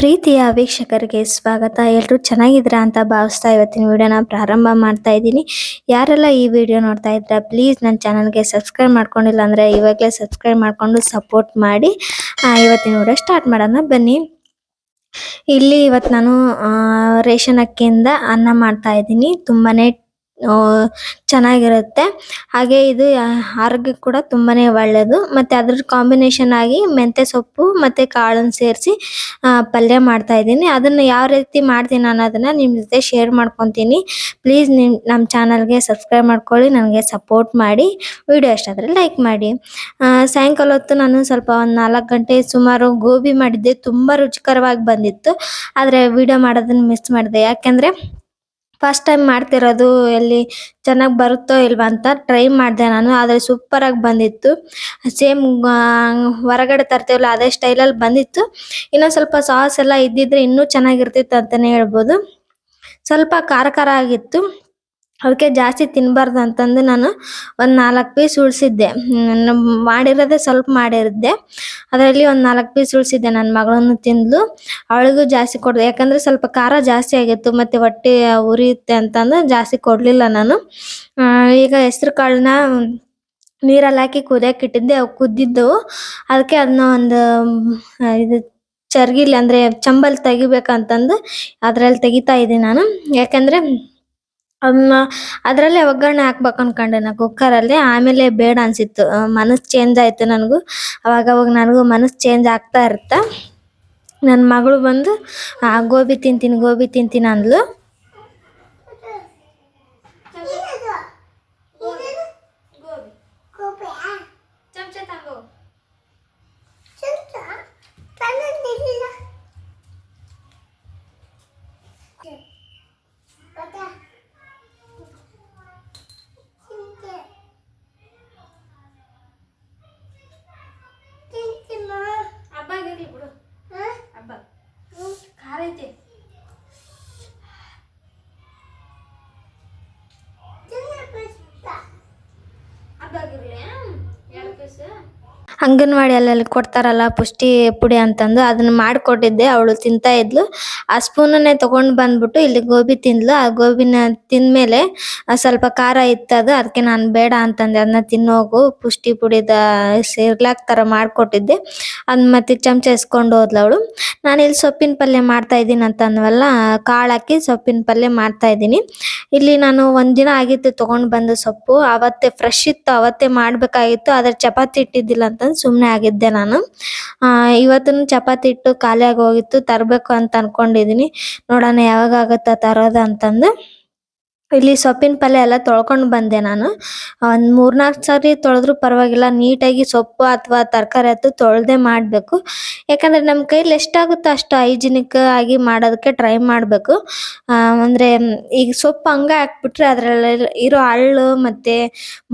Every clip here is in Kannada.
ಪ್ರೀತಿಯ ವೀಕ್ಷಕರಿಗೆ ಸ್ವಾಗತ. ಎಲ್ಲರೂ ಚೆನ್ನಾಗಿದ್ದೀರಾ ಅಂತ ಭಾವಿಸ್ತಾ ಇವತ್ತಿನ ವಿಡಿಯೋನ ಪ್ರಾರಂಭ ಮಾಡ್ತಾ ಇದ್ದೀನಿ. ಯಾರೆಲ್ಲ ಈ ವಿಡಿಯೋ ನೋಡ್ತಾ ಇದ್ದೀರಾ ಪ್ಲೀಸ್ ನನ್ನ ಚಾನಲ್ಗೆ ಸಬ್ಸ್ಕ್ರೈಬ್ ಮಾಡ್ಕೊಂಡಿಲ್ಲ ಅಂದರೆ ಇವಾಗಲೇ ಸಬ್ಸ್ಕ್ರೈಬ್ ಮಾಡ್ಕೊಂಡು ಸಪೋರ್ಟ್ ಮಾಡಿ. ಇವತ್ತಿನ ವಿಡಿಯೋ ಸ್ಟಾರ್ಟ್ ಮಾಡೋಣ. ಬನ್ನಿ. ಇಲ್ಲಿ ಇವತ್ತು ನಾನು ರೇಷನ್ ಅಕ್ಕಿಯಿಂದ ಅನ್ನ ಮಾಡ್ತಾ ಇದ್ದೀನಿ. ತುಂಬಾನೇ ಆ, ಚೆನ್ನಾಗಿರುತ್ತೆ. ಹಾಗೆ ಇದು ಆರೋಗ್ಯ ಆರೋಗ್ಯಕ್ಕೆ ಕೂಡ ತುಂಬಾನೇ ಒಳ್ಳೆಯದು ಮತ್ತು ಅದ್ರ ಕಾಂಬಿನೇಷನ್ ಆಗಿ ಮೆಂತ್ಯ ಸೊಪ್ಪು ಮತ್ತು ಕಾಳನ್ನು ಸೇರಿಸಿ ಪಲ್ಯ ಮಾಡ್ತಾ ಇದ್ದೀನಿ. ಅದನ್ನು ಯಾವ ರೀತಿ ಮಾಡ್ತೀನಿ ಅನ್ನೋದನ್ನು ನಿಮ್ಮ ಜೊತೆ ಶೇರ್ ಮಾಡ್ಕೊತೀನಿ. ಪ್ಲೀಸ್ ನಿಮ್ಮ ನಮ್ಮ ಚಾನಲ್ಗೆ ಸಬ್ಸ್ಕ್ರೈಬ್ ಮಾಡ್ಕೊಳ್ಳಿ, ನನಗೆ ಸಪೋರ್ಟ್ ಮಾಡಿ. ವಿಡಿಯೋ ಇಷ್ಟ ಲೈಕ್ ಮಾಡಿ. ಸಾಯಂಕಾಲ ಹೊತ್ತು ನಾನು ಸ್ವಲ್ಪ ಒಂದು ನಾಲ್ಕು ಗಂಟೆ ಸುಮಾರು ಗೋಬಿ ಮಾಡಿದ್ದೆ. ತುಂಬ ರುಚಿಕರವಾಗಿ ಬಂದಿತ್ತು. ಆದರೆ ವಿಡಿಯೋ ಮಾಡೋದನ್ನು ಮಿಸ್ ಮಾಡಿದೆ. ಯಾಕೆಂದ್ರೆ ಫಸ್ಟ್ ಟೈಮ್ ಮಾಡ್ತಿರೋದು ಎಲ್ಲಿ ಚೆನ್ನಾಗಿ ಬರುತ್ತೋ ಇಲ್ವಾ ಅಂತ ಟ್ರೈ ಮಾಡಿದೆ ನಾನು, ಆದರೆ ಸೂಪರ್ ಆಗಿ ಬಂದಿತ್ತು. ಸೇಮ್ ಹೊರಗಡೆ ತರ್ತೀವಲ್ಲ ಅದೇ ಸ್ಟೈಲಲ್ಲಿ ಬಂದಿತ್ತು. ಇನ್ನೊಂದು ಸ್ವಲ್ಪ ಸಾಸ್ ಎಲ್ಲ ಇದ್ದಿದ್ರೆ ಇನ್ನೂ ಚೆನ್ನಾಗಿರ್ತಿತ್ತು ಅಂತಾನೆ ಹೇಳ್ಬೋದು. ಸ್ವಲ್ಪ ಖಾರ ಖಾರ ಆಗಿತ್ತು. ಅದಕ್ಕೆ ಜಾಸ್ತಿ ತಿನ್ನಬಾರ್ದು ಅಂತಂದು ನಾನು ಒಂದು ನಾಲ್ಕು ಪೀಸ್ ಉಳಿಸಿದ್ದೆ. ಮಾಡಿರೋದೇ ಸ್ವಲ್ಪ ಮಾಡಿರಿದ್ದೆ ಅದರಲ್ಲಿ ಒಂದು ನಾಲ್ಕು ಪೀಸ್ ಉಳಿಸಿದ್ದೆ ನನ್ನ ಮಗಳನ್ನು ತಿಂದಲು. ಅವಳಿಗೂ ಜಾಸ್ತಿ ಕೊಡ್ದೆ. ಯಾಕಂದರೆ ಸ್ವಲ್ಪ ಖಾರ ಜಾಸ್ತಿ ಆಗಿತ್ತು, ಮತ್ತು ಹೊಟ್ಟೆ ಉರಿಯುತ್ತೆ ಅಂತಂದು ಜಾಸ್ತಿ ಕೊಡಲಿಲ್ಲ ನಾನು. ಈಗ ಹೆಸ್ರು ಕಾಳನ್ನ ನೀರಲ್ಲಿ ಹಾಕಿ ಕುದಿಯಕ್ಕೆ ಇಟ್ಟಿದ್ದೆ. ಅವು ಕುದ್ದಿದ್ದವು. ಅದಕ್ಕೆ ಅದನ್ನ ಒಂದು ಇದು ಚರ್ಗಿಲಿ ಅಂದರೆ ಚಂಬಲ್ ತೆಗಿಬೇಕಂತಂದು ಅದ್ರಲ್ಲಿ ತೆಗಿತಾ ಇದ್ದೀನಿ ನಾನು. ಯಾಕಂದ್ರೆ ಅದನ್ನ ಅದರಲ್ಲೇ ಒಗ್ಗರಣೆ ಹಾಕ್ಬೇಕು ಅನ್ಕೊಂಡೆ ನಾ ಕುಕ್ಕರ್ ಅಲ್ಲಿ ಆಮೇಲೆ ಬೇಡ ಅನ್ಸಿತ್ತು. ಮನಸ್ಸು ಮನಸ್ ಚೇಂಜ್ ಆಯ್ತು ನನಗೂ. ಅವಾಗ ಅವಾಗ ನನಗೂ ಮನಸ್ ಚೇಂಜ್ ಆಗ್ತಾ ಇರುತ್ತೆ. ನನ್ನ ಮಗಳು ಬಂದು ಗೋಬಿ ತಿಂತೀನಿ ಗೋಬಿ ತಿಂತೀನಿ ಅಂದ್ಲು. ಅಂಗನವಾಡಿಯಲ್ಲಿ ಕೊಡ್ತಾರಲ್ಲ ಪುಷ್ಟಿ ಪುಡಿ ಅಂತಂದು ಅದನ್ನ ಮಾಡಿಕೊಟ್ಟಿದ್ದೆ. ಅವಳು ತಿಂತಾ ಇದ್ಲು. ಆ ಸ್ಪೂನನ್ನೇ ತಗೊಂಡ್ ಬಂದ್ಬಿಟ್ಟು ಇಲ್ಲಿ ಗೋಬಿ ತಿಂದ್ಲು. ಆ ಗೋಬಿನ ತಿಂದ್ಮೇಲೆ ಸ್ವಲ್ಪ ಖಾರ ಅದು, ಅದಕ್ಕೆ ನಾನು ಬೇಡ ಅಂತಂದೆ. ಅದನ್ನ ತಿನ್ನೋಗು, ಪುಷ್ಟಿ ಪುಡಿದ ಸೇರ್ಲಾಕ್ ತರ ಮಾಡ್ಕೊಟ್ಟಿದ್ದೆ. ಅದ್ ಮತ್ತೆ ಚಮಚ ಇಸ್ಕೊಂಡು ಹೋದ್ಲು ಅವಳು. ನಾನು ಇಲ್ಲಿ ಸೊಪ್ಪಿನ ಪಲ್ಯ ಮಾಡ್ತಾ ಇದ್ದೀನಿ ಅಂತ ಅಂದ್ವಲ್ಲ ಕಾಳು ಹಾಕಿ ಸೊಪ್ಪಿನ ಪಲ್ಯ ಮಾಡ್ತಾ ಇದ್ದೀನಿ. ಇಲ್ಲಿ ನಾನು ಒಂದಿನ ಆಗಿತ್ತು ತಗೊಂಡ್ ಬಂದು ಸೊಪ್ಪು. ಅವತ್ತೇ ಫ್ರೆಶ್ ಇತ್ತು, ಅವತ್ತೇ ಮಾಡ್ಬೇಕಾಗಿತ್ತು. ಆದ್ರೆ ಚಪಾತಿ ಇಟ್ಟಿದ್ದಿಲ್ಲ ಅಂತ ಸುಮ್ನೆ ಆಗಿದ್ದೆ ನಾನು. ಆ ಇವತ್ತು ಚಪಾತಿ ಹಿಟ್ಟು ಖಾಲಿ ಆಗಿ ಹೋಗಿತ್ತು, ತರಬೇಕು ಅಂತ ಅನ್ಕೊಂಡಿದೀನಿ. ನೋಡೋಣ ಯಾವಾಗ ಆಗುತ್ತೆ ತರೋದು ಅಂತಂದು. ಇಲ್ಲಿ ಸೊಪ್ಪಿನ ಪಲ್ಯ ಎಲ್ಲ ತೊಳ್ಕೊಂಡ್ ಬಂದೆ ನಾನು. ಒಂದ್ ಮೂರ್ನಾಲ್ಕು ಸಾರಿ ತೊಳೆದ್ರು ಪರವಾಗಿಲ್ಲ, ನೀಟಾಗಿ ಸೊಪ್ಪು ಅಥವಾ ತರಕಾರಿ ಆಯ್ತು ತೊಳ್ದೆ ಮಾಡಬೇಕು. ಯಾಕಂದ್ರೆ ನಮ್ಮ ಕೈಲಿ ಎಷ್ಟಾಗುತ್ತೋ ಅಷ್ಟು ಹೈಜಿನಿಕ್ ಆಗಿ ಮಾಡೋದಕ್ಕೆ ಟ್ರೈ ಮಾಡಬೇಕು. ಅಂದ್ರೆ ಈಗ ಸೊಪ್ಪು ಹಂಗ ಹಾಕ್ಬಿಟ್ರೆ ಅದ್ರಲ್ಲಿ ಇರೋ ಹಳ್ಳು ಮತ್ತೆ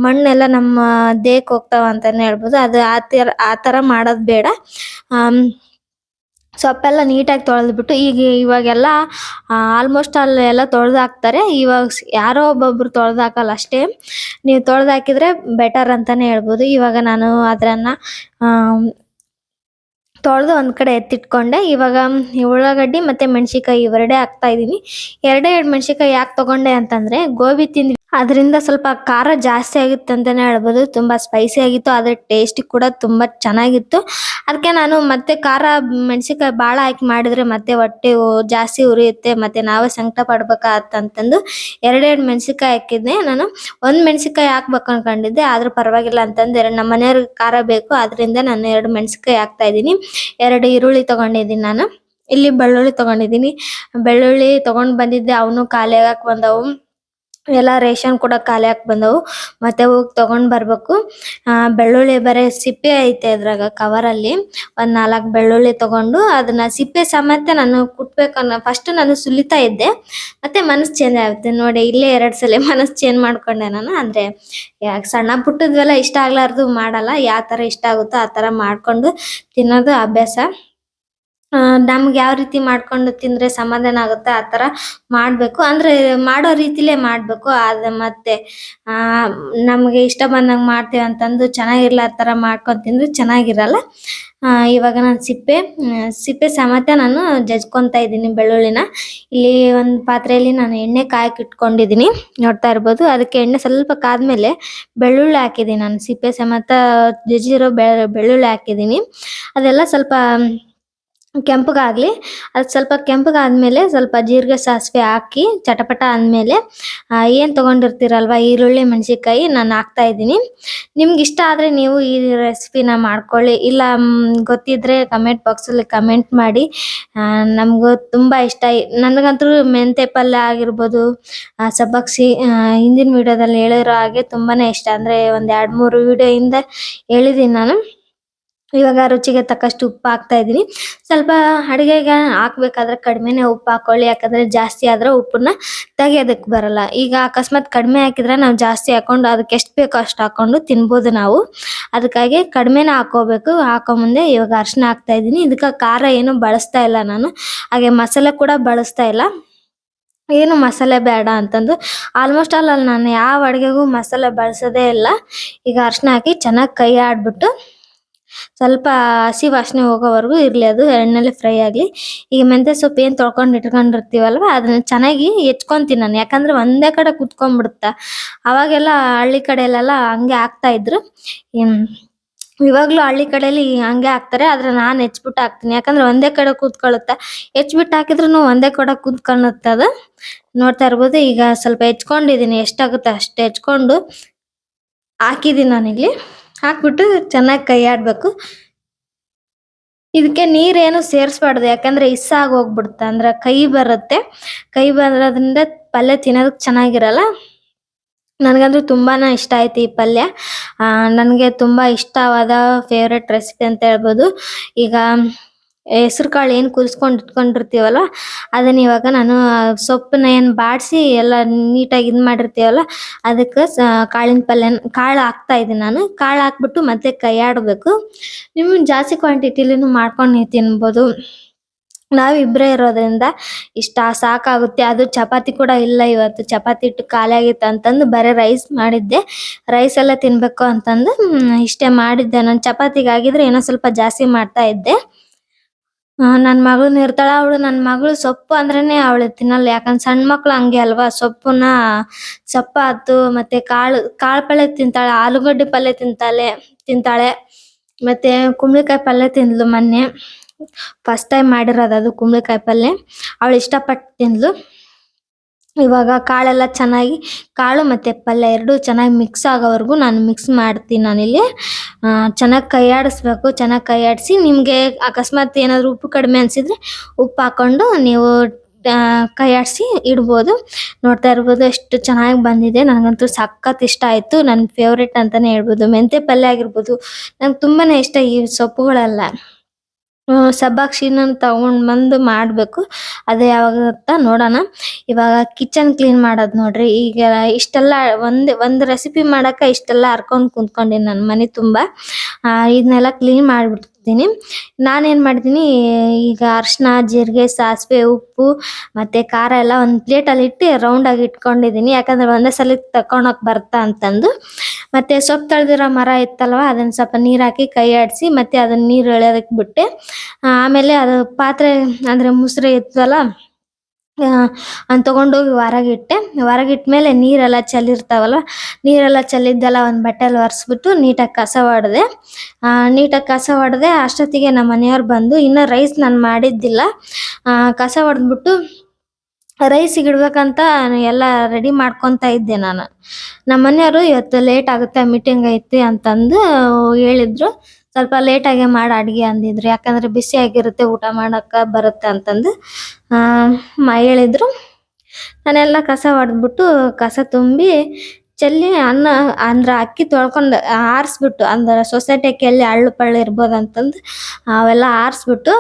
ಮಣ್ಣೆಲ್ಲ ನಮ್ಮ ದೇಹಕ್ಕೆ ಹೋಗ್ತಾವ ಅಂತಾನೆ ಹೇಳ್ಬೋದು. ಅದು ಆ ಆ ತರ ಮಾಡೋದು ಬೇಡ. ಸೊಪ್ಪೆಲ್ಲ ನೀಟಾಗಿ ತೊಳೆದ್ಬಿಟ್ಟು ಈಗ ಇವಾಗೆಲ್ಲ ಆಲ್ಮೋಸ್ಟ್ ಅಲ್ಲಿ ಎಲ್ಲ ತೊಳೆದಾಕ್ತಾರೆ. ಇವಾಗ ಯಾರೋ ಒಬ್ಬೊಬ್ರು ತೊಳೆದು ಹಾಕಲ್ಲ ಅಷ್ಟೇ. ನೀವು ತೊಳೆದು ಹಾಕಿದ್ರೆ ಬೆಟರ್ ಅಂತಾನೆ ಹೇಳ್ಬೋದು. ಇವಾಗ ನಾನು ಅದನ್ನ ತೊಳೆದು ಒಂದು ಕಡೆ ಎತ್ತಿಟ್ಕೊಂಡೆ. ಇವಾಗ ಉಳ್ಳಾಗಡ್ಡಿ ಮತ್ತೆ ಮೆಣಸಿಕಾಯಿ ಇವೆರಡೇ ಹಾಕ್ತಾ ಇದೀನಿ ಎರಡೇ ಎರಡು ಮೆಣಸಿಕಾಯಿ ಯಾಕೆ ತಗೊಂಡೆ ಅಂತಂದ್ರೆ ಗೋಬಿ ತಿಂದ್ವಿ. ಅದರಿಂದ ಸ್ವಲ್ಪ ಖಾರ ಜಾಸ್ತಿ ಆಗಿತ್ತು ಅಂತಾನೆ ಹೇಳ್ಬೋದು. ತುಂಬಾ ಸ್ಪೈಸಿ ಆಗಿತ್ತು. ಆದ್ರೆ ಟೇಸ್ಟಿ ಕೂಡ ತುಂಬಾ ಚೆನ್ನಾಗಿತ್ತು. ಅದಕ್ಕೆ ನಾನು ಮತ್ತೆ ಖಾರ ಮೆಣಸಿಕಾಯಿ ಭಾಳ ಹಾಕಿ ಮಾಡಿದ್ರೆ ಮತ್ತೆ ಹೊಟ್ಟೆ ಜಾಸ್ತಿ ಉರಿಯುತ್ತೆ, ಮತ್ತೆ ನಾವೇ ಸಂಕಟ ಪಡ್ಬೇಕಾಗತ್ತಂತಂದು ಎರಡೆರಡು ಮೆಣಸಿಕಾಯಿ ಹಾಕಿದ್ದೆ. ನಾನು ಒಂದು ಮೆಣಸಿಕಾಯಿ ಹಾಕ್ಬೇಕು ಅನ್ಕೊಂಡಿದ್ದೆ. ಆದರೂ ಪರವಾಗಿಲ್ಲ ಅಂತಂದು ಎರಡು ನಮ್ಮ ಮನೆಯವ್ರಿಗೆ ಖಾರ ಬೇಕು. ಅದರಿಂದ ನಾನು ಎರಡು ಮೆಣಸಿಕಾಯಿ ಹಾಕ್ತಾ ಇದ್ದೀನಿ. ಎರಡು ಈರುಳ್ಳಿ ತಗೊಂಡಿದ್ದೀನಿ ನಾನು. ಇಲ್ಲಿ ಬೆಳ್ಳುಳ್ಳಿ ತಗೊಂಡಿದ್ದೀನಿ. ಬೆಳ್ಳುಳ್ಳಿ ತಗೊಂಡ್ ಬಂದಿದ್ದೆ ಅವನು ಖಾಲಿ ಆಗಕ್ ಬಂದವು. ಎಲ್ಲ ರೇಷನ್ ಕೂಡ ಖಾಲಿ ಆಗಿ ಬಂದವು. ಮತ್ತೆ ಹೋಗಿ ತಗೊಂಡ್ ಬರ್ಬೇಕು. ಆ, ಬೆಳ್ಳುಳ್ಳಿ ಬರೀ ಸಿಪ್ಪೆ ಐತೆ ಅದ್ರಾಗ ಕವರ್ ಅಲ್ಲಿ. ಒಂದ್ ನಾಲ್ಕು ಬೆಳ್ಳುಳ್ಳಿ ತಗೊಂಡು ಅದನ್ನ ಸಿಪ್ಪೆ ಸಮೇತ ನಾನು ಕುಟ್ಬೇಕು ಅನ್ನೋ ಫಸ್ಟ್ ನಾನು ಸುಲಿತಾ ಇದ್ದೆ. ಮತ್ತೆ ಮನಸ್ಸು ಚೇಂಜ್ ಆಗುತ್ತೆ. ನೋಡಿ, ಇಲ್ಲೇ ಎರಡ್ ಸಲ ಮನಸ್ ಚೇಂಜ್ ಮಾಡ್ಕೊಂಡೆ ನಾನು. ಅಂದ್ರೆ ಯಾಕ ಸಣ್ಣ ಪುಟ್ಟದ್ವೆಲ್ಲ ಇಷ್ಟ ಆಗ್ಲಾರ್ದು ಮಾಡಲ್ಲ. ಯಾವ ತರ ಇಷ್ಟ ಆಗುತ್ತೋ ಆ ತರ ಮಾಡ್ಕೊಂಡು ತಿನ್ನೋದು ಅಭ್ಯಾಸ. ನಮ್ಗೆ ಯಾವ ರೀತಿ ಮಾಡ್ಕೊಂಡು ತಿಂದ್ರೆ ಸಮಾಧಾನ ಆಗುತ್ತೆ ಆ ತರ ಮಾಡ್ಬೇಕು. ಅಂದ್ರೆ ಮಾಡೋ ರೀತಿಲೇ ಮಾಡ್ಬೇಕು. ಆದ್ರೆ ಮತ್ತೆ ಆ ನಮಗೆ ಇಷ್ಟ ಬಂದಂಗ್ ಮಾಡ್ತೀವಿ ಅಂತಂದು ಚೆನ್ನಾಗಿರ್ಲ ಆ ತರ ಮಾಡ್ಕೊಂಡ್ ತಿಂದ್ರೆ ಚೆನ್ನಾಗಿರಲ್ಲ. ಆ, ಇವಾಗ ನಾನು ಸಿಪ್ಪೆ ಸಿಪ್ಪೆ ಸಮೇತ ನಾನು ಜಜ್ಕೊಂತಾ ಇದ್ದೀನಿ ಬೆಳ್ಳುಳ್ಳಿನ. ಇಲ್ಲಿ ಒಂದ್ ಪಾತ್ರೆಯಲ್ಲಿ ನಾನು ಎಣ್ಣೆ ಕಾಯಕ್ ಇಟ್ಕೊಂಡಿದೀನಿ ನೋಡ್ತಾ ಇರ್ಬೋದು. ಅದಕ್ಕೆ ಎಣ್ಣೆ ಸ್ವಲ್ಪ ಕಾದ್ಮೇಲೆ ಬೆಳ್ಳುಳ್ಳಿ ಹಾಕಿದೀನಿ ನಾನು. ಸಿಪ್ಪೆ ಸಮೇತ ಜಜ್ಜಿರೋ ಬೆಳ್ಳುಳ್ಳಿ ಹಾಕಿದೀನಿ ಅದೆಲ್ಲ ಸ್ವಲ್ಪ ಕೆಂಪಗಾಗ್ಲಿ. ಅದು ಸ್ವಲ್ಪ ಕೆಂಪಗಾದ್ಮೇಲೆ ಸ್ವಲ್ಪ ಜೀರಿಗೆ ಸಾಸಿವೆ ಹಾಕಿ ಚಟಪಟ ಅಂದ್ಮೇಲೆ ಏನು ತಗೊಂಡಿರ್ತೀರಲ್ವಾ ಈರುಳ್ಳಿ ಮೆಣಸಿನ್ಕಾಯಿ ನಾನು ಹಾಕ್ತಾ ಇದ್ದೀನಿ. ನಿಮ್ಗೆ ಇಷ್ಟ ಆದ್ರೆ ನೀವು ಈ ರೆಸಿಪಿನ ಮಾಡ್ಕೊಳ್ಳಿ. ಇಲ್ಲ ಗೊತ್ತಿದ್ದರೆ ಕಮೆಂಟ್ ಬಾಕ್ಸಲ್ಲಿ ಕಮೆಂಟ್ ಮಾಡಿ. ನಮಗೂ ತುಂಬಾ ಇಷ್ಟ. ನನಗಂತೂ ಮೆಂತೆ ಪಲ್ಯ ಆಗಿರ್ಬೋದು ಸಬ್ಬಕ್ಸಿ ಹಿಂದಿನ ವಿಡಿಯೋದಲ್ಲಿ ಹೇಳಿರೋ ಹಾಗೆ ತುಂಬಾನೇ ಇಷ್ಟ. ಅಂದ್ರೆ ಒಂದು ಎರಡು ಮೂರು ವಿಡಿಯೋ ಹಿಂದೆ ಹೇಳಿದೀನಿ ನಾನು. ಇವಾಗ ರುಚಿಗೆ ತಕ್ಕಷ್ಟು ಉಪ್ಪು ಹಾಕ್ತಾ ಇದೀನಿ ಸ್ವಲ್ಪ ಅಡಿಗೆಗೆ ಹಾಕ್ಬೇಕಾದ್ರೆ ಕಡಿಮೆನೆ ಉಪ್ಪು ಹಾಕೊಳ್ಳಿ, ಯಾಕಂದ್ರೆ ಜಾಸ್ತಿ ಆದ್ರೆ ಉಪ್ಪನ್ನ ತೆಗಿಯೋದಕ್ ಬರಲ್ಲ. ಈಗ ಅಕಸ್ಮಾತ್ ಕಡಿಮೆ ಹಾಕಿದ್ರೆ ನಾವು ಜಾಸ್ತಿ ಹಾಕೊಂಡು ಅದಕ್ಕೆ ಎಷ್ಟು ಬೇಕೋ ಅಷ್ಟು ಹಾಕೊಂಡು ತಿನ್ಬೋದು ನಾವು. ಅದಕ್ಕಾಗಿ ಕಡಿಮೆನೇ ಹಾಕೋಬೇಕು. ಹಾಕೋ ಮುಂದೆ ಇವಾಗ ಅರ್ಶಿನ ಹಾಕ್ತಾ ಇದೀನಿ ಇದಕ್ಕೆ ಖಾರ ಏನು ಬಳಸ್ತಾ ಇಲ್ಲ ನಾನು. ಹಾಗೆ ಮಸಾಲೆ ಕೂಡ ಬಳಸ್ತಾ ಇಲ್ಲ. ಏನು ಮಸಾಲೆ ಬೇಡ ಅಂತಂದು. ಆಲ್ಮೋಸ್ಟ್ ಆಲ್ ಅಲ್ಲಿ ನಾನು ಯಾವ ಅಡುಗೆಗೂ ಮಸಾಲೆ ಬಳಸೋದೇ ಇಲ್ಲ. ಈಗ ಅರ್ಶಿನ ಹಾಕಿ ಚೆನ್ನಾಗಿ ಕೈ ಆಡ್ಬಿಟ್ಟು ಸ್ವಲ್ಪ ಹಸಿ ವಾಸನೆ ಹೋಗೋವರೆಗೂ ಇರ್ಲಿ ಅದು, ಎಣ್ಣೆಲಿ ಫ್ರೈ ಆಗಲಿ. ಈಗ ಮೆಂತ್ಯ ಸೊಪ್ಪು ಏನು ತೊಳ್ಕೊಂಡು ಇಟ್ಕೊಂಡಿರ್ತೀವಲ್ವ, ಅದನ್ನ ಚೆನ್ನಾಗಿ ಹೆಚ್ಕೊಂತೀನಿ ನಾನು. ಯಾಕಂದ್ರೆ ಒಂದೇ ಕಡೆ ಕುತ್ಕೊಂಡ್ಬಿಡುತ್ತಾ. ಅವಾಗೆಲ್ಲ ಹಳ್ಳಿ ಕಡೆಯಲ್ಲೆಲ್ಲ ಹಂಗೆ ಹಾಕ್ತಾ ಇದ್ರು. ಇವಾಗಲೂ ಹಳ್ಳಿ ಕಡೆಯಲ್ಲಿ ಹಂಗೆ ಹಾಕ್ತಾರೆ ಆದ್ರೆ ನಾನು ಹೆಚ್ಬಿಟ್ಟು ಹಾಕ್ತೀನಿ. ಯಾಕಂದ್ರೆ ಒಂದೇ ಕಡೆ ಕೂತ್ಕೊಳ್ಳುತ್ತೆ. ಹೆಚ್ಬಿಟ್ಟು ಹಾಕಿದ್ರು ಒಂದೇ ಕಡೆ ಕೂತ್ಕೊಳ್ಳುತ್ತೆ ಅದು. ನೋಡ್ತಾ ಇರ್ಬೋದು, ಈಗ ಸ್ವಲ್ಪ ಹೆಚ್ಕೊಂಡಿದ್ದೀನಿ. ಎಷ್ಟಾಗುತ್ತೆ ಅಷ್ಟು ಹೆಚ್ಕೊಂಡು ಹಾಕಿದ್ದೀನಿ ನಾನಿಲ್ಲಿ. ಹಾಕ್ಬಿಟ್ಟು ಚೆನ್ನಾಗಿ ಕೈ ಆಡಬೇಕು. ಇದಕ್ಕೆ ನೀರೇನು ಸೇರಿಸ್ಬಾರ್ದು, ಯಾಕಂದ್ರೆ ಇಸ್ಸಾಗಿ ಹೋಗ್ಬಿಡುತ್ತೆ ಅಂದ್ರೆ ಕೈ ಬರುತ್ತೆ. ಕೈ ಬರೋದ್ರಿಂದ ಪಲ್ಯ ತಿನ್ನೋದಕ್ಕೆ ಚೆನ್ನಾಗಿರಲ್ಲ. ನನಗಂತೂ ತುಂಬಾ ಇಷ್ಟ ಆಯ್ತು ಈ ಪಲ್ಯ. ನನಗೆ ತುಂಬಾ ಇಷ್ಟವಾದ ಫೇವ್ರೆಟ್ ರೆಸಿಪಿ ಅಂತ ಹೇಳ್ಬೋದು. ಈಗ ಹೆಸರು ಕಾಳು ಏನ್ ಕುದಿಸ್ಕೊಂಡ್ ಇಟ್ಕೊಂಡಿರ್ತೀವಲ್ಲ ಅದನ್ನ ಇವಾಗ ನಾನು ಸೊಪ್ಪನ್ನ ಏನ್ ಬಾಡಿಸಿ ಎಲ್ಲ ನೀಟಾಗಿ ಇದ್ ಮಾಡಿರ್ತೀವಲ್ಲ, ಅದಕ್ಕೆ ಕಾಳಿನ ಪಲ್ಯ ಕಾಳು ಹಾಕ್ತಾ ಇದ್ದೀನಿ ನಾನು. ಕಾಳು ಹಾಕ್ಬಿಟ್ಟು ಮತ್ತೆ ಕೈ ಆಡ್ಬೇಕು ನೀವು ಜಾಸ್ತಿ ಕ್ವಾಂಟಿಟಿಲಿನೂ ಮಾಡ್ಕೊಂಡು ನೀವು ತಿನ್ಬೋದು ನಾವಿಬ್ರೇ ಇರೋದ್ರಿಂದ ಇಷ್ಟ ಸಾಕಾಗುತ್ತೆ. ಅದು ಚಪಾತಿ ಕೂಡ ಇಲ್ಲ ಇವತ್ತು. ಚಪಾತಿ ಇಟ್ಟು ಖಾಲಿ ಆಗಿತ್ತು ಅಂತಂದು ಬರೀ ರೈಸ್ ಮಾಡಿದ್ದೆ. ರೈಸ್ ಎಲ್ಲ ತಿನ್ಬೇಕು ಅಂತಂದು ಇಷ್ಟೇ ಮಾಡಿದ್ದೆ. ನಾನು ಚಪಾತಿಗಾಗಿದ್ರೆ ಏನೋ ಸ್ವಲ್ಪ ಜಾಸ್ತಿ ಮಾಡ್ತಾ ಇದ್ದೆ. ನನ್ ಮಗಳು ಇರ್ತಾಳ ಅವಳು, ನನ್ ಮಗಳು ಸೊಪ್ಪು ಅಂದ್ರೇನೆ ಅವಳು ತಿನ್ನಲ್ಲ. ಯಾಕಂದ್ರೆ ಸಣ್ಣ ಮಕ್ಳು ಹಂಗೆ ಅಲ್ವಾ? ಸೊಪ್ಪುನ ಸೊಪ್ಪಾತು ಮತ್ತೆ ಕಾಳು ಕಾಳು ಪಲ್ಯ ತಿಂತಾಳೆ, ಆಲೂಗಡ್ಡೆ ಪಲ್ಯ ತಿಂತಾಳೆ ತಿಂತಾಳೆ, ಮತ್ತೆ ಕುಂಬಳಕಾಯಿ ಪಲ್ಯ ತಿಂದ್ಲು ಮೊನ್ನೆ. ಫಸ್ಟ್ ಟೈಮ್ ಮಾಡಿರೋದು ಅದು ಕುಂಬಳಕಾಯಿ ಪಲ್ಯ ಅವಳು ಇಷ್ಟಪಟ್ಟು ತಿಂದ್ಲು. ಇವಾಗ ಕಾಳೆಲ್ಲ ಚೆನ್ನಾಗಿ ಕಾಳು ಮತ್ತೆ ಪಲ್ಯ ಎರಡು ಚೆನ್ನಾಗಿ ಮಿಕ್ಸ್ ಆಗೋವರೆಗೂ ನಾನು ಮಿಕ್ಸ್ ಮಾಡ್ತೀನಿ ನಾನಿಲ್ಲಿ. ಚೆನ್ನಾಗಿ ಕೈ ಆಡಿಸ್ಬೇಕು ಚೆನ್ನಾಗಿ ಕೈ ಆಡಿಸಿ ನಿಮಗೆ ಅಕಸ್ಮಾತ್ ಏನಾದರೂ ಉಪ್ಪು ಕಡಿಮೆ ಅನಿಸಿದ್ರೆ ಉಪ್ಪು ಹಾಕೊಂಡು ನೀವು ಕೈ ಆಡಿಸಿ ಇಡ್ಬೋದು. ನೋಡ್ತಾ ಇರ್ಬೋದು ಎಷ್ಟು ಚೆನ್ನಾಗಿ ಬಂದಿದೆ. ನನಗಂತೂ ಸಖತ್ ಇಷ್ಟ ಆಯಿತು. ನನ್ನ ಫೇವ್ರೇಟ್ ಅಂತಲೇ ಹೇಳ್ಬೋದು. ಮೆಂತೆ ಪಲ್ಯ ಆಗಿರ್ಬೋದು. ನಂಗೆ ತುಂಬಾನೇ ಇಷ್ಟ ಈ ಸೊಪ್ಪುಗಳೆಲ್ಲ. ಸಬ್ಬಾಕ್ಷಿನ ತಗೊಂಡ್ ಬಂದು ಮಾಡ್ಬೇಕು. ಅದೇ ಯಾವಾಗ ಅಂತ ನೋಡೋಣ. ಇವಾಗ ಕಿಚನ್ ಕ್ಲೀನ್ ಮಾಡೋದ್ ನೋಡ್ರಿ. ಈಗ ಇಷ್ಟೆಲ್ಲ ಒಂದ್ ಒಂದ್ ರೆಸಿಪಿ ಮಾಡಕ ಇಷ್ಟೆಲ್ಲ ಹರ್ಕೊಂಡ್ ಕುಂತ್ಕೊಂಡಿನಿ ನನ್ ಮನೆ ತುಂಬಾ. ಆ, ಇದನ್ನೆಲ್ಲ ಕ್ಲೀನ್ ಮಾಡ್ಬಿಡ್ತೀನಿ. ನಾನೇನ್ ಮಾಡ್ತೀನಿ, ಈಗ ಅರಿಶಿನ ಜೀರಿಗೆ, ಸಾಸಿವೆ, ಉಪ್ಪು, ಮತ್ತೆ ಖಾರ ಎಲ್ಲ ಒಂದು ಪ್ಲೇಟ್ ಅಲ್ಲಿ ಇಟ್ಟು ರೌಂಡಾಗಿ ಯಾಕಂದರೆ ಯಾಕಂದ್ರೆ ಒಂದೇ ಸಲ ತಗೊಂಡೋಗಿ ಬರ್ತಾ ಅಂತಂದು. ಮತ್ತೆ ಸೊಪ್ಪು ತಳೆದಿರೋ ಮರ ಇತ್ತಲ್ವ, ಅದನ್ನು ಸ್ವಲ್ಪ ನೀರು ಹಾಕಿ ಕೈ ಆಡಿಸಿ, ಮತ್ತೆ ಅದನ್ನ ನೀರು ಎಳೆಯೋದಕ್ಕೆ ಬಿಟ್ಟೆ. ಆಮೇಲೆ ಅದು ಪಾತ್ರೆ ಅಂದರೆ ಮುಸ್ರೆ ಇತ್ತಲ್ಲ ಅನ್ ತಗೊಂಡೋಗಿ ಹೊರಗಿಟ್ಟೆ ಹೊರಗಿಟ್ಮೇಲೆ ನೀರೆಲ್ಲ ಚೆಲ್ಲಿರ್ತಾವಲ್ಲ ನೀರೆಲ್ಲ ಚೆಲ್ಲಿದ್ದೆಲ್ಲ ಒಂದು ಬಟ್ಟೆಲಿ ಒರೆಸ್ಬಿಟ್ಟು ನೀಟಾಗಿ ಕಸ ಹೊಡೆದೆ ನೀಟಾಗಿ ಕಸ ಹೊಡೆದೆ ಅಷ್ಟೊತ್ತಿಗೆ ನಮ್ಮ ಮನೆಯವ್ರು ಬಂದು ಇನ್ನು ರೈಸ್ ನಾನು ಮಾಡಿದ್ದಿಲ್ಲ. ಆ, ಕಸ ಹೊಡೆದ್ಬಿಟ್ಟು ರೈಸಿಗೆ ಇಡ್ಬೇಕಂತ ಎಲ್ಲ ರೆಡಿ ಮಾಡ್ಕೊಂತ ಇದ್ದೆ ನಾನು. ನಮ್ಮ ಮನೆಯವರು ಇವತ್ತು ಲೇಟ್ ಆಗುತ್ತೆ ಮೀಟಿಂಗ್ ಐತಿ ಅಂತಂದು ಹೇಳಿದ್ರು. ಸ್ವಲ್ಪ ಲೇಟಾಗೆ ಮಾಡಿ ಅಡಿಗೆ ಅಂದಿದ್ರು. ಯಾಕಂದ್ರೆ ಬಿಸಿ ಆಗಿರುತ್ತೆ ಊಟ ಮಾಡಕ್ಕ ಬರುತ್ತೆ ಅಂತಂದು. ಹೇಳಿದ್ರು. ನಾನೆಲ್ಲ ಕಸ ಹೊಡೆದ್ಬಿಟ್ಟು ಕಸ ತುಂಬಿ ಚೆಲ್ಲಿ ಅನ್ನ ಅಂದ್ರೆ ಅಕ್ಕಿ ತೊಳ್ಕೊಂಡು ಆರಿಸ್ಬಿಟ್ಟು ಅಂದ್ರೆ ಸೊಸೈಟಿ ಅಕ್ಕಿಯಲ್ಲಿ ಹಳ್ಳು ಪಳ್ಳು ಇರ್ಬೋದು ಅಂತಂದು ಅವೆಲ್ಲ ಆರಿಸ್ಬಿಟ್ಟು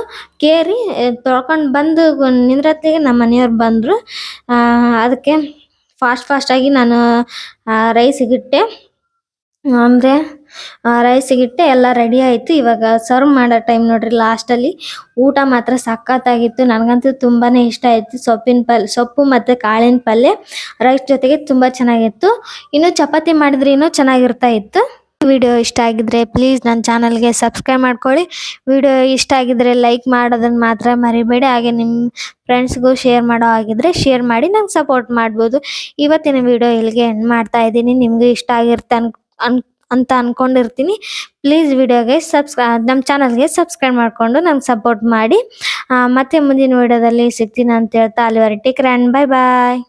ಕೇರಿ ತೊಳ್ಕೊಂಡು ಬಂದು ನಿಂದ್ರತ್ತಿಗೆ ನಮ್ಮ ಮನೆಯವ್ರು ಬಂದರು. ಅದಕ್ಕೆ ಫಾಸ್ಟ್ ಫಾಸ್ಟಾಗಿ ನಾನು ರೈಸಿಗಿಟ್ಟೆ ಅಂದರೆ ರೈಸಿಗಿಟ್ಟೆ ಎಲ್ಲ ರೆಡಿ ಆಯ್ತು. ಇವಾಗ ಸರ್ವ್ ಮಾಡೋ ಟೈಮ್ ನೋಡ್ರಿ ಲಾಸ್ಟಲ್ಲಿ ಊಟ ಮಾತ್ರ ಸಖತ್ತಾಗಿತ್ತು. ನನಗಂತೂ ತುಂಬಾನೇ ಇಷ್ಟ ಆಯ್ತು. ಸೊಪ್ಪಿನ ಪಲ್ಯ ಸೊಪ್ಪು ಮತ್ತೆ ಕಾಳಿನ ಪಲ್ಯ ರೈಸ್ ಜೊತೆಗೆ ತುಂಬಾ ಚೆನ್ನಾಗಿತ್ತು. ಇನ್ನು ಚಪಾತಿ ಮಾಡಿದ್ರೆ ಇನ್ನೂ ಚೆನ್ನಾಗಿರ್ತಾ ಇತ್ತು. ವಿಡಿಯೋ ಇಷ್ಟ ಆಗಿದ್ರೆ ಪ್ಲೀಸ್ ನನ್ನ ಚಾನಲ್ಗೆ ಸಬ್ಸ್ಕ್ರೈಬ್ ಮಾಡ್ಕೊಳ್ಳಿ. ವಿಡಿಯೋ ಇಷ್ಟ ಆಗಿದ್ರೆ ಲೈಕ್ ಮಾಡೋದನ್ನ ಮಾತ್ರ ಮರಿಬೇಡಿ. ಹಾಗೆ ನಿಮ್ಮ ಫ್ರೆಂಡ್ಸ್ಗೂ ಶೇರ್ ಮಾಡೋ ಆಗಿದ್ರೆ ಶೇರ್ ಮಾಡಿ, ನಂಗೆ ಸಪೋರ್ಟ್ ಮಾಡ್ಬೋದು. ಇವತ್ತಿನ ವಿಡಿಯೋ ಇಲ್ಲಿಗೆ ಎಂಡ್ ಮಾಡ್ತಾ ಇದ್ದೀನಿ. ನಿಮಗೂ ಇಷ್ಟ ಆಗಿರುತ್ತೆ ಅನ್ ಅನ್ ಅಂತ ಅನ್ಕೊಂಡಿರ್ತೀನಿ. ಪ್ಲೀಸ್ ವಿಡಿಯೋಗೆ ಸಬ್ಸ್ಕ್ರೈ ನಮ್ಮ ಚಾನಲ್ಗೆ ಸಬ್ಸ್ಕ್ರೈಬ್ ಮಾಡಿಕೊಂಡು ನಂಗೆ ಸಪೋರ್ಟ್ ಮಾಡಿ. ಮತ್ತೆ ಮುಂದಿನ ವಿಡಿಯೋದಲ್ಲಿ ಸಿಗ್ತೀನಿ ಅಂತ ಹೇಳ್ತಾ ಅಲ್ಲಿವರೆಗೆ ಟೇಕ್ ರ್ಯಾಂಡ್ ಬಾಯ್ ಬಾಯ್